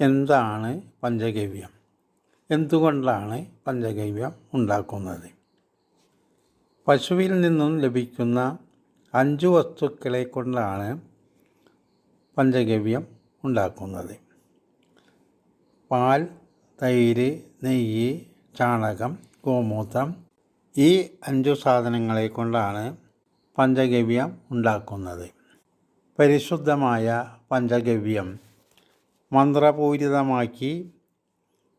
എന്താണ് പഞ്ചഗവ്യം? എന്തുകൊണ്ടാണ് പഞ്ചഗവ്യം ഉണ്ടാക്കുന്നത്? പശുവിൽ നിന്നും ലഭിക്കുന്ന അഞ്ച് വസ്തുക്കളെ കൊണ്ടാണ് പഞ്ചഗവ്യം ഉണ്ടാക്കുന്നത്. പാൽ തൈര് നെയ്യ് ചാണകം ഗോമൂത്രം ഈ അഞ്ചു സാധനങ്ങളെ കൊണ്ടാണ് പഞ്ചഗവ്യം ഉണ്ടാക്കുന്നത്. പരിശുദ്ധമായ പഞ്ചഗവ്യം മന്ത്രപൂരിതമാക്കി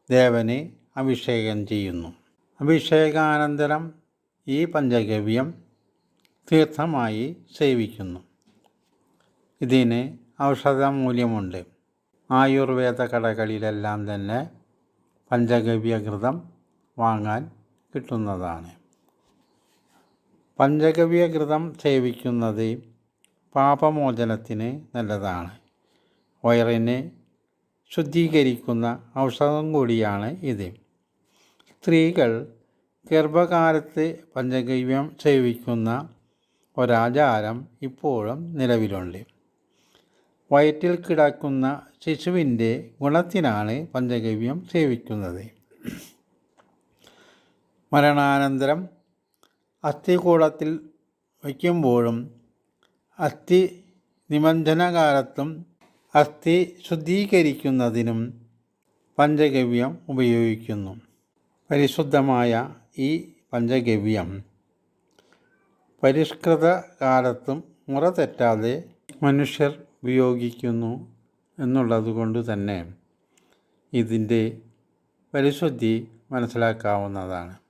ദേവനെ അഭിഷേകം ചെയ്യുന്നു. അഭിഷേകാനന്തരം ഈ പഞ്ചഗവ്യം തീർത്ഥമായി സേവിക്കുന്നു. ഇതിന് ഔഷധ മൂല്യമുണ്ട് ആയുർവേദ കടകളിലെല്ലാം തന്നെ പഞ്ചഗവ്യകൃതം വാങ്ങാൻ കിട്ടുന്നതാണ്. പഞ്ചഗവ്യകൃതം സേവിക്കുന്നത് പാപമോചനത്തിന് നല്ലതാണ്. വയറിനെ ശുദ്ധീകരിക്കുന്ന ഔഷധം കൂടിയാണ് ഇത്. സ്ത്രീകൾ ഗർഭകാലത്ത് പഞ്ചഗവ്യം സേവിക്കുന്ന ഒരാചാരം ഇപ്പോഴും നിലവിലുണ്ട്. വയറ്റിൽ കിടക്കുന്ന ശിശുവിന്റെ ഗുണത്തിനാണ് പഞ്ചഗവ്യം സേവിക്കുന്നത്. മരണാനന്തരം അസ്ഥികൂടത്തിൽ വയ്ക്കുമ്പോഴും അസ്ഥി നിമഞ്ജനകാലത്തും അസ്ഥി ശുദ്ധീകരിക്കുന്നതിനും പഞ്ചഗവ്യം ഉപയോഗിക്കുന്നു. പരിശുദ്ധമായ ഈ പഞ്ചഗവ്യം പരിഷ്കൃത കാലത്തും മുറ തെറ്റാതെ മനുഷ്യർ ഉപയോഗിക്കുന്നു എന്നുള്ളത് കൊണ്ട് തന്നെ ഇതിന്റെ പരിശുദ്ധി മനസ്സിലാക്കാവുന്നതാണ്.